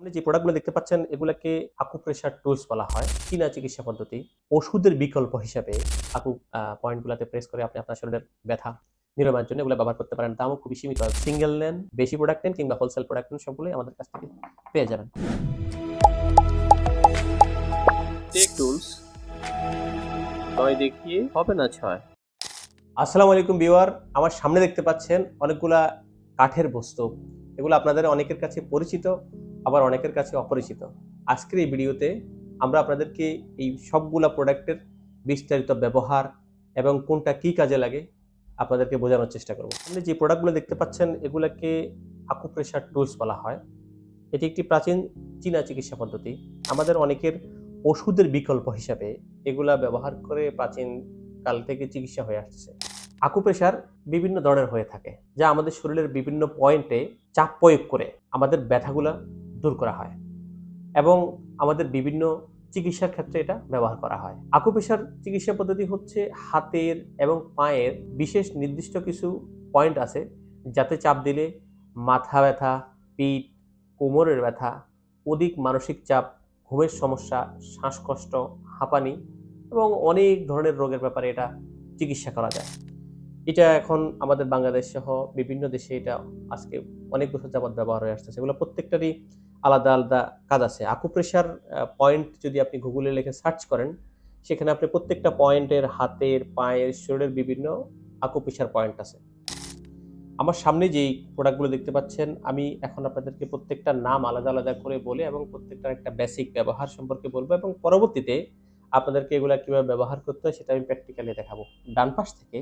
আপনি যে প্রোডাক্টগুলো দেখতে পাচ্ছেন এগুলোকে আকুপ্রেশার টুলস বলা হয় চীনা চিকিৎসা পদ্ধতি। ওষুধের বিকল্প হিসাবে আকু পয়েন্টগুলোতে প্রেস করে আপনি আপনার শরীরের ব্যথা নিরাময়ের জন্য এগুলো ব্যবহার করতে পারেন। দামও খুবই সীমিত। সিঙ্গেল নেন বেশি প্রোডাক্ট নেন কিংবা হোলসেল প্রোডাক্ট নেন সবগুলোই আমাদের কাছ থেকে পেয়ে যাবেন। টেক টুলস দেখিয়ে হবে না ছয়। আসসালামু আলাইকুম বিওয়ার আমার সামনে দেখতে পাচ্ছেন অনেকগুলা কাঠের বস্তু। এগুলো আপনাদের অনেকের কাছে পরিচিত। আবার অনেকের কাছে অপরিচিত। আজকের এই ভিডিওতে আমরা আপনাদেরকে এই সবগুলা প্রোডাক্টের বিস্তারিত ব্যবহার এবং কোনটা কি কাজে লাগে আপনাদেরকে বোঝানোর চেষ্টা করব। আপনি যে প্রোডাক্টগুলো দেখতে পাচ্ছেন, এগুলোকে আকুপ্রেশার টুলস বলা হয়। এটি একটি প্রাচীন চীনা চিকিৎসা পদ্ধতি। আমাদের অনেকের ওষুধের বিকল্প হিসাবে এগুলা ব্যবহার করে প্রাচীন কাল থেকে চিকিৎসা হয়ে আসছে। আকুপ্রেশার বিভিন্ন ধরনের হয়ে থাকে, যা আমাদের শরীরের বিভিন্ন পয়েন্টে চাপ প্রয়োগ করে আমাদের ব্যথাগুলা দূর করা হয় এবং আমাদের বিভিন্ন চিকিৎসার ক্ষেত্রে এটা ব্যবহার করা হয়। আকুপেশার চিকিৎসা পদ্ধতি হচ্ছে হাতের এবং পায়ের বিশেষ নির্দিষ্ট কিছু পয়েন্ট আছে যাতে চাপ দিলে মাথা ব্যথা, পিঠ, কোমরের ব্যথা, অধিক মানসিক চাপ, ঘুমের সমস্যা, শ্বাসকষ্ট, হাঁপানি এবং অনেক ধরনের রোগের ব্যাপারে এটা চিকিৎসা করা যায়। এটা এখন আমাদের বাংলাদেশ সহ বিভিন্ন দেশে এটা আজকে অনেক বছর যাবৎ ব্যবহার হয়ে আসতেছে। এগুলো প্রত্যেকটারই আলাদা আলাদা কাজ আছে। আকুপ্রেশার পয়েন্ট যদি আপনি গুগলে লিখে সার্চ করেন, সেখানে আপনি প্রত্যেকটা পয়েন্টের হাতের, পায়ের, শরীরের বিভিন্ন আকুপ্রেশার পয়েন্ট আছে। আমার সামনে যেই প্রোডাক্টগুলো দেখতে পাচ্ছেন, আমি এখন আপনাদেরকে প্রত্যেকটা নাম আলাদা আলাদা করে বলে এবং প্রত্যেকটার একটা বেসিক ব্যবহার সম্পর্কে বলব এবং পরবর্তীতে আপনাদেরকে এগুলো কীভাবে ব্যবহার করতে হয় সেটা আমি প্র্যাকটিক্যালি দেখাবো। ডান পাশ থেকে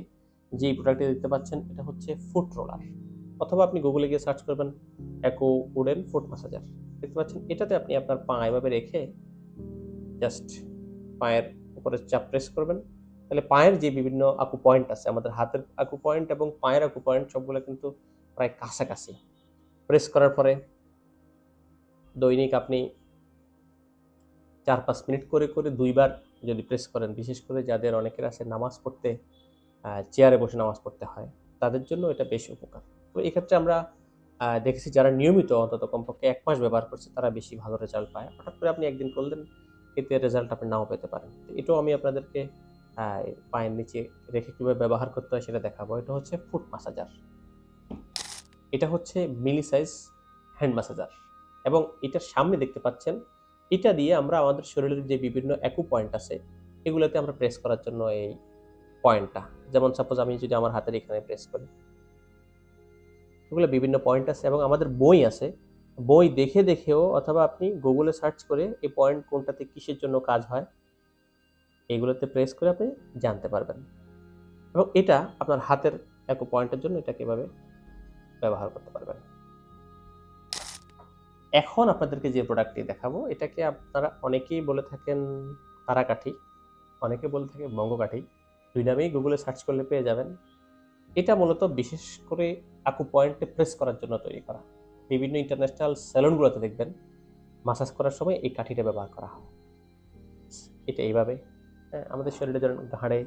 যেই প্রোডাক্টটি দেখতে পাচ্ছেন, এটা হচ্ছে ফুট রোলার অথবা আপনি গুগলে গিয়ে সার্চ করবেন অ্যাকো উডেন ফুট মাসাজার দেখতে পাচ্ছেন, এটাতে আপনি আপনার পা এভাবে রেখে জাস্ট পায়ের উপরে চাপ প্রেস করবেন। তাহলে পায়ের যে বিভিন্ন আকু পয়েন্ট আছে, আমাদের হাতের আকু পয়েন্ট এবং পায়ের আকু পয়েন্ট সবগুলো কিন্তু প্রায় কাছাকাছি। প্রেস করার পরে দৈনিক আপনি চার পাঁচ মিনিট করে করে দুইবার যদি প্রেস করেন, বিশেষ করে যাদের অনেকের আছে নামাজ পড়তে চেয়ারে বসে নামাজ পড়তে হয়, তাদের জন্য এটা বেশ উপকার। তো এক্ষেত্রে আমরা দেখেছি যারা নিয়মিত অন্তত কমপক্ষে এক মাস ব্যবহার করছে, তারা বেশি ভালো রেজাল্ট পায়। হঠাৎ করে আপনি একদিন করলেন, এতে রেজাল্ট আপনি নাও পেতে পারেন। এটাও আমি আপনাদেরকে পায়ের নিচে রেখে কীভাবে ব্যবহার করতে হয় সেটা দেখাবো। এটা হচ্ছে ফুট মাসাজার এটা হচ্ছে মিলি সাইজ হ্যান্ড মাসাজার এবং এটার সামনে দেখতে পাচ্ছেন, এটা দিয়ে আমরা আমাদের শরীরের যে বিভিন্ন অ্যাকু পয়েন্ট আছে, এগুলোতে আমরা প্রেস করার জন্য এই পয়েন্টটা যেমন সাপোজ আমি যদি আমার হাতের এখানে প্রেস করি এগুলো বিভিন্ন পয়েন্ট আছে এবং আমাদের বই আছে। বই দেখে দেখেও অথবা আপনি গুগলে সার্চ করে এই পয়েন্ট কোনটাতে কিসের জন্য কাজ হয় এগুলোতে প্রেস করে আপনি জানতে পারবেন। এবং এটা আপনার হাতের এক পয়েন্টের জন্য এটা কীভাবে ব্যবহার করতে পারবেন। এখন আপনাদেরকে যে প্রোডাক্টটি দেখাবো, এটাকে আপনারা অনেকেই বলে থাকেন তারাকাঠি, অনেকে বলে থাকে বঙ্গকাঠি। দুই নামেই গুগলে সার্চ করলে পেয়ে যাবেন। এটা মূলত বিশেষ করে আকু পয়েন্টে প্রেস করার জন্য তৈরি করা। বিভিন্ন ইন্টারন্যাশনাল স্যালুনগুলোতে দেখবেন মাসাজ করার সময় এই কাঠিটা ব্যবহার করা হয়। এটা এইভাবে হ্যাঁ আমাদের শরীরে যেমন ঘাড়ে,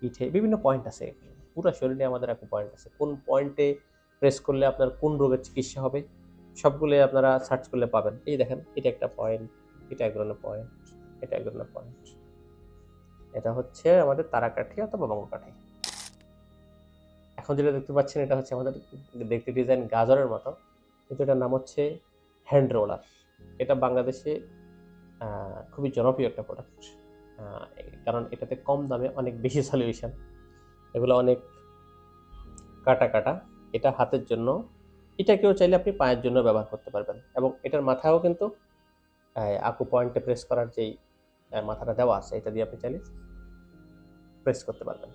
পিঠে বিভিন্ন পয়েন্ট আছে। পুরো শরীরে আমাদের আকু পয়েন্ট আছে। কোন পয়েন্টে প্রেস করলে আপনার কোন রোগের চিকিৎসা হবে সবগুলো আপনারা সার্চ করলে পাবেন। এই দেখেন, এটা একটা পয়েন্ট এটা এক ধরনের পয়েন্ট এটা এক ধরনের পয়েন্ট এটা হচ্ছে আমাদের তারাকাঠি অথবা বঙ্গকাঠি। এখন যেটা দেখতে পাচ্ছেন, এটা হচ্ছে আমাদের দেখতে ডিজাইন গাজরের মতো। কিন্তু এটার নাম হচ্ছে হ্যান্ড রোলার এটা বাংলাদেশে খুবই জনপ্রিয় একটা প্রোডাক্ট কারণ এটাতে কম দামে অনেক বেশি সলিউশন এগুলো অনেক কাটা কাটা। এটা হাতের জন্য এটাকেও চাইলে আপনি পায়ের জন্য ব্যবহার করতে পারবেন। এবং এটার মাথাও কিন্তু আকু পয়েন্টে প্রেস করার যেই মাথাটা দেওয়া আছে, এটা দিয়ে আপনি চাইলে প্রেস করতে পারবেন।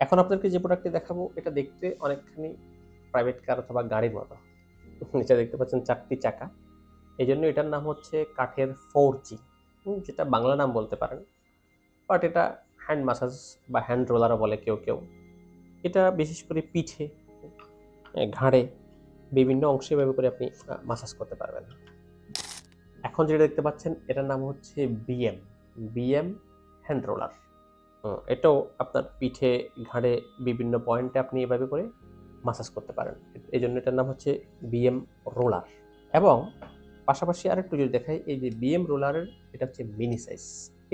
এখন আপনাদেরকে যে প্রোডাক্টটি দেখাবো, এটা দেখতে অনেকখানি প্রাইভেট কার অথবা গাড়ির মতো। নিচে দেখতে পাচ্ছেন চারটি চাকা। এই জন্য এটার নাম হচ্ছে কাঠের ফোর জি যেটা বাংলা নাম বলতে পারেন। বাট এটা হ্যান্ড মাসাজ বা হ্যান্ড রোলারও বলে কেউ কেউ। এটা বিশেষ করে পিঠে, ঘাড়ে বিভিন্ন অংশে এভাবে করে আপনি মাসাজ করতে পারবেন। এখন যেটা দেখতে পাচ্ছেন, এটার নাম হচ্ছে বিএম বিএম হ্যান্ড রোলার এটাও আপনার পিঠে, ঘাড়ে বিভিন্ন পয়েন্টে আপনি এভাবে করে মাসাজ করতে পারেন। এই জন্য এটার নাম হচ্ছে বিএম রোলার এবং পাশাপাশি আরেকটু যদি দেখাই, এই যে বিএম রোলারের এটা হচ্ছে মিনি সাইজ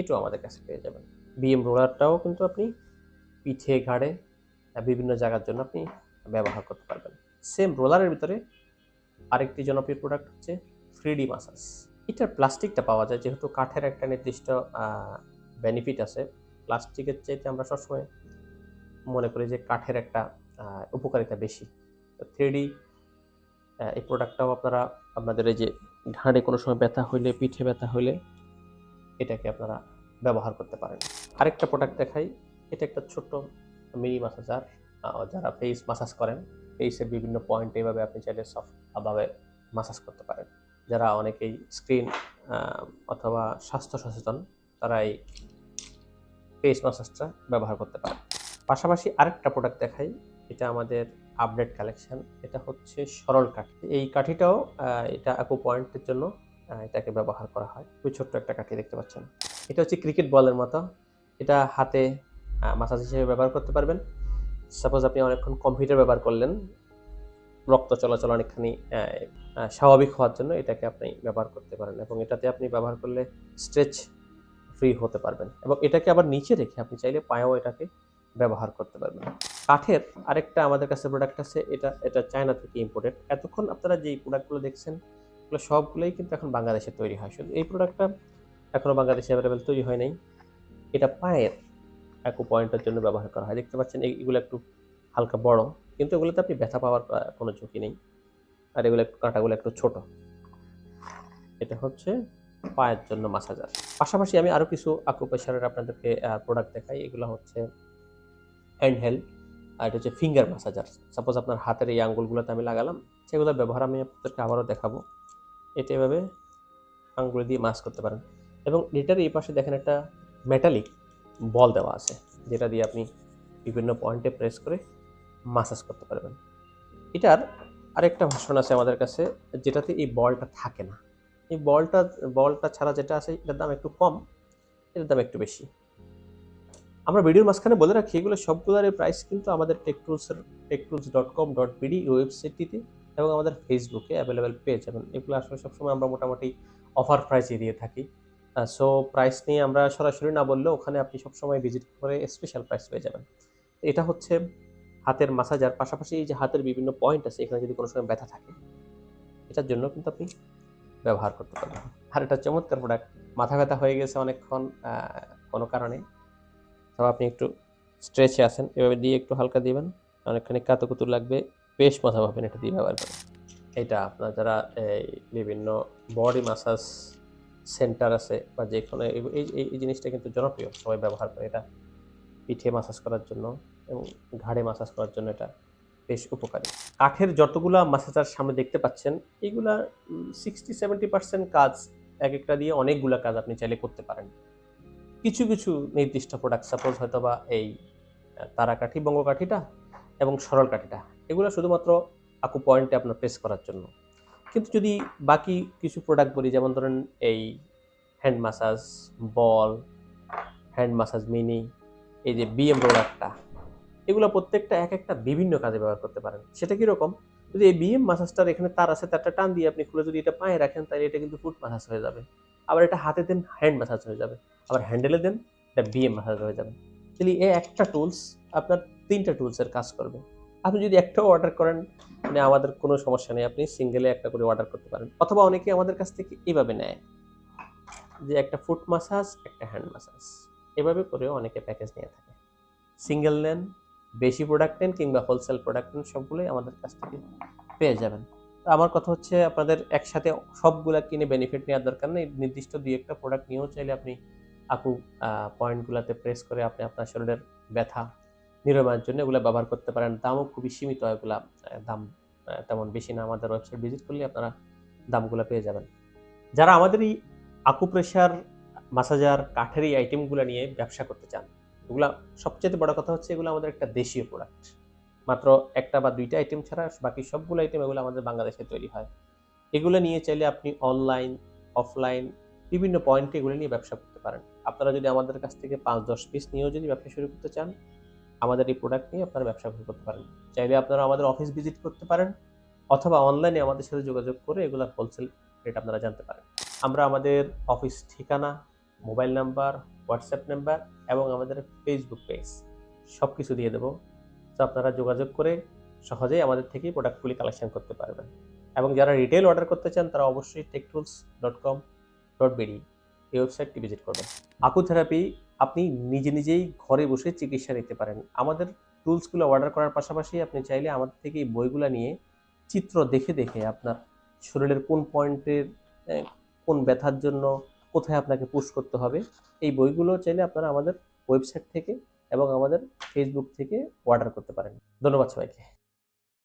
এটাও আমাদের কাছে পেয়ে যাবেন। বিএম রোলারটাও কিন্তু আপনি পিঠে, ঘাড়ে বিভিন্ন জায়গার জন্য আপনি ব্যবহার করতে পারবেন। সেম রোলারের ভিতরে আরেকটি জনপ্রিয় প্রোডাক্ট হচ্ছে থ্রিডি মাসাজ এটার প্লাস্টিকটা পাওয়া যায়, যেহেতু কাঠের একটা নির্দিষ্ট বেনিফিট আছে। প্লাস্টিকের চাইতে আমরা সবসময় মনে করি যে কাঠের একটা উপকারিতা বেশি। থ্রি ডি এই প্রোডাক্টটাও আপনারা, আপনাদের এই যে ঘাড়ে কোনো সময় ব্যথা হইলে, পিঠে ব্যথা হইলে, এটাকে আপনারা ব্যবহার করতে পারেন। আরেকটা প্রোডাক্ট দেখাই, এটা একটা ছোট্ট মিনি মাসাজার যারা ফেস মাসাজ করেন ফেসের বিভিন্ন পয়েন্টে এভাবে আপনি চাইলে সফটভাবে মাসাজ করতে পারেন। যারা অনেকেই স্ক্রিন অথবা স্বাস্থ্য সচেতন তারা এই ফেস মাসাজটা ব্যবহার করতে পারেন পাশাপাশি আরেকটা প্রোডাক্ট দেখাই, এটা আমাদের আপডেট কালেকশন এটা হচ্ছে সরল কাঠি। এই কাঠিটাও এটা আকু পয়েন্টের জন্য এটাকে ব্যবহার করা হয়। খুবই ছোট্ট একটা কাঠি দেখতে পাচ্ছেন। এটা হচ্ছে ক্রিকেট বলের মতো। এটা হাতে মাসাজ হিসেবে ব্যবহার করতে পারবেন। সাপোজ আপনি অনেকক্ষণ কম্পিউটার ব্যবহার করলেন, রক্ত চলাচল অনেকখানি স্বাভাবিক হওয়ার জন্য এটাকে আপনি ব্যবহার করতে পারেন। এবং এটাতে আপনি ব্যবহার করলে স্ট্রেচ ফ্রি হতে পারবেন এবং এটাকে আবার নিচে রেখে আপনি চাইলে পায়েও এটাকে ব্যবহার করতে পারবেন। কাঠের আরেকটা আমাদের কাছে প্রোডাক্ট আছে, এটা এটা চায়না থেকে ইম্পোর্টেড এতক্ষণ আপনারা যেই প্রোডাক্টগুলো দেখছেন, এগুলো সবগুলোই কিন্তু এখন বাংলাদেশে তৈরি হয়। শুধু এই প্রোডাক্টটা এখনও বাংলাদেশে অ্যাভেলেবেল তৈরি হয় নাই। এটা পায়ের একু পয়েন্টের জন্য ব্যবহার করা হয়। দেখতে পাচ্ছেন এগুলো একটু হালকা বড়, কিন্তু এগুলোতে আপনি ব্যথা পাওয়ার কোনো ঝুঁকি নেই। আর এগুলো একটু কাঁটাগুলো একটু ছোট। এটা হচ্ছে পায়ের জন্য মাসাজার পাশাপাশি আমি আরও কিছু আকুপ্রেশারের আপনাদেরকে প্রোডাক্ট দেখাই। এগুলো হচ্ছে হ্যান্ড হেল্ড আর এটা হচ্ছে ফিঙ্গার মাসাজার সাপোজ আপনার হাতের এই আঙ্গুলগুলোতে আমি লাগালাম, সেগুলোর ব্যবহার আমি আপনাদেরকে আবারও দেখাবো। এটা এভাবে আঙ্গুল দিয়ে মাস করতে পারেন। এবং এটার এই পাশে দেখেন একটা মেটালিক বল দেওয়া আছে, যেটা দিয়ে আপনি বিভিন্ন পয়েন্টে প্রেস করে মাসাজ করতে পারবেন। এটার আরেকটা ভাষণ আছে আমাদের কাছে, যেটাতে এই বলটা থাকে না। এই বলটা বলটা ছাড়া যেটা আছে, এটার দাম একটু কম, এটার দাম একটু বেশি। আমরা ভিডিওর মাঝখানে বলে রাখি, এগুলো সবগুলোর প্রাইস কিন্তু আমাদের টেকটুলসের Techtools dot com dot BD ওয়েবসাইটটিতে এবং আমাদের ফেসবুকে অ্যাভেলেবেল পেয়ে যাবেন এগুলো আসলে সবসময় আমরা মোটামুটি অফার প্রাইসে দিয়ে থাকি। সো প্রাইস নিয়ে আমরা সরাসরি না বললেও ওখানে আপনি সবসময় ভিজিট করে স্পেশাল প্রাইস পেয়ে যাবেন। এটা হচ্ছে হাতের মাসাজার পাশাপাশি এই যে হাতের বিভিন্ন পয়েন্ট আছে, এখানে যদি কোনো সময় ব্যথা থাকে, এটার জন্য কিন্তু আপনি ব্যবহার করতে পারবেন আর এটা চমৎকার প্রোডাক্ট মাথা ব্যথা হয়ে গেছে অনেকক্ষণ কোনো কারণে। তবে আপনি একটু স্ট্রেচে আছেন। এভাবে দিয়ে একটু হালকা দিবেন। অনেকখানি কাতুকুতু লাগবে। বেশ মজা পাবেন এটা দিয়ে ব্যবহার করে এটা আপনার যারা, এই, বিভিন্ন বডি মাসাজ সেন্টার আছে বা যে কোনো, এই- এই জিনিসটা কিন্তু জনপ্রিয়। সবাই ব্যবহার করে এটা। পিঠে মাসাজ করার জন্য এবং ঘাড়ে মাসাজ করার জন্য এটা বেশ উপকারী। কাঠের যতগুলা মাসাজার সামনে দেখতে পাচ্ছেন এগুলা সিক্সটি সেভেন্টি পার্সেন্ট কাজ এক একটা দিয়ে অনেকগুলা কাজ আপনি চাইলে করতে পারেন। কিছু কিছু নির্দিষ্ট প্রোডাক্ট সাপোজ হয়তো বা এই আহ, তারাকাঠি বঙ্গকাঠিটা এবং সরল কাঠিটা এগুলো শুধুমাত্র আকু পয়েন্টে আপনার প্রেস করার জন্য। কিন্তু যদি বাকি কিছু প্রোডাক্ট বলি যেমন ধরেন এই hand massage ball hand massage mini এই যে বিএম প্রোডাক্টটা এগুলো প্রত্যেকটা এক একটা বিভিন্ন কাজে ব্যবহার করতে পারেন। সেটা কীরকম? যদি এই বিএম মাসাজটার এখানে তার আছে, তারটা টান দিয়ে আপনি খুলে যদি এটা পায়ে রাখেন, তাহলে এটা কিন্তু ফুট মাসাজ হয়ে যাবে। আবার এটা হাতে দেন হ্যান্ড মাসাজ হয়ে যাবে। আবার হ্যান্ডেলে দেন, এটা বিএম মাসাজ হয়ে যাবে। তাহলে এই একটা টুলস আপনার তিনটা টুলসের কাজ করবে। আপনি যদি একটাও অর্ডার করেন মানে আমাদের কোনো সমস্যা নেই, আপনি সিঙ্গেলে একটা করে অর্ডার করতে পারেন। অথবা অনেকে আমাদের কাছ থেকে এভাবে নেয় যে একটা ফুট মাসাজ একটা হ্যান্ড মাসাজ এভাবে করেও অনেকে প্যাকেজ নিয়ে থাকে। সিঙ্গেল নেন বেশি প্রোডাক্ট নেন কিংবা হোলসেল প্রোডাক্ট নেন, সবগুলোই আমাদের কাছ থেকে পেয়ে যাবেন। তো আমার কথা হচ্ছে আপনাদের একসাথে সবগুলা কিনে বেনিফিট নেওয়ার দরকার নেই। নির্দিষ্ট দুই একটা প্রোডাক্ট নিয়েও চাইলে আপনি আকু পয়েন্টগুলোতে প্রেস করে আপনি আপনার শরীরের ব্যথা নিরাময়ের জন্য এগুলো ব্যবহার করতে পারেন। দামও খুবই সীমিত, এগুলা দাম তেমন বেশি না। আমাদের ওয়েবসাইট ভিজিট করলে আপনারা দামগুলো পেয়ে যাবেন। যারা আমাদের এই আকুপ্রেশার মাসাজার কাঠের এই আইটেমগুলো নিয়ে ব্যবসা করতে চান এগুলা সবচেয়ে বড় কথা হচ্ছে এগুলো আমাদের একটা দেশীয় প্রোডাক্ট মাত্র একটা বা দুইটা আইটেম ছাড়া বাকি সবগুলো আইটেম এগুলো আমাদের বাংলাদেশে তৈরি হয়। এগুলো নিয়ে চাইলে আপনি অনলাইন অফলাইন বিভিন্ন পয়েন্টে এগুলো নিয়ে ব্যবসা করতে পারেন। আপনারা যদি আমাদের কাছ থেকে পাঁচ, দশ পিস নিয়েও যদি ব্যবসা শুরু করতে চান, আমাদের এই প্রোডাক্ট নিয়ে আপনারা ব্যবসা শুরু করতে পারেন। চাইলে আপনারা আমাদের অফিস ভিজিট করতে পারেন, অথবা অনলাইনে আমাদের সাথে যোগাযোগ করে এগুলো হোলসেল রেট আপনারা জানতে পারেন। আমরা আমাদের অফিস ঠিকানা মোবাইল নাম্বার হোয়াটসঅ্যাপ নাম্বার এবং আমাদের ফেসবুক পেজ সব কিছু দিয়ে দেবো। তো আপনারা যোগাযোগ করে সহজেই আমাদের থেকেই প্রোডাক্টগুলি কালেকশন করতে পারবেন। এবং যারা রিটেল অর্ডার করতে চান, তারা অবশ্যই Techtools dot com dot BD এই ওয়েবসাইটটি ভিজিট করবেন। আকুথেরাপি, আপনি নিজে নিজেই ঘরে বসে চিকিৎসা নিতে পারেন। আমাদের টুলসগুলো অর্ডার করার পাশাপাশি আপনি চাইলে আমাদের থেকে এই বইগুলো নিয়ে চিত্র দেখে দেখে আপনার শরীরের কোন পয়েন্টের কোন ব্যথার জন্য কোথায় আপনাকে পুশ করতে হবে, এই বইগুলো চাইলে আপনারা আমাদের ওয়েবসাইট থেকে এবং আমাদের ফেসবুক থেকে অর্ডার করতে পারেন। ধন্যবাদ সবাইকে।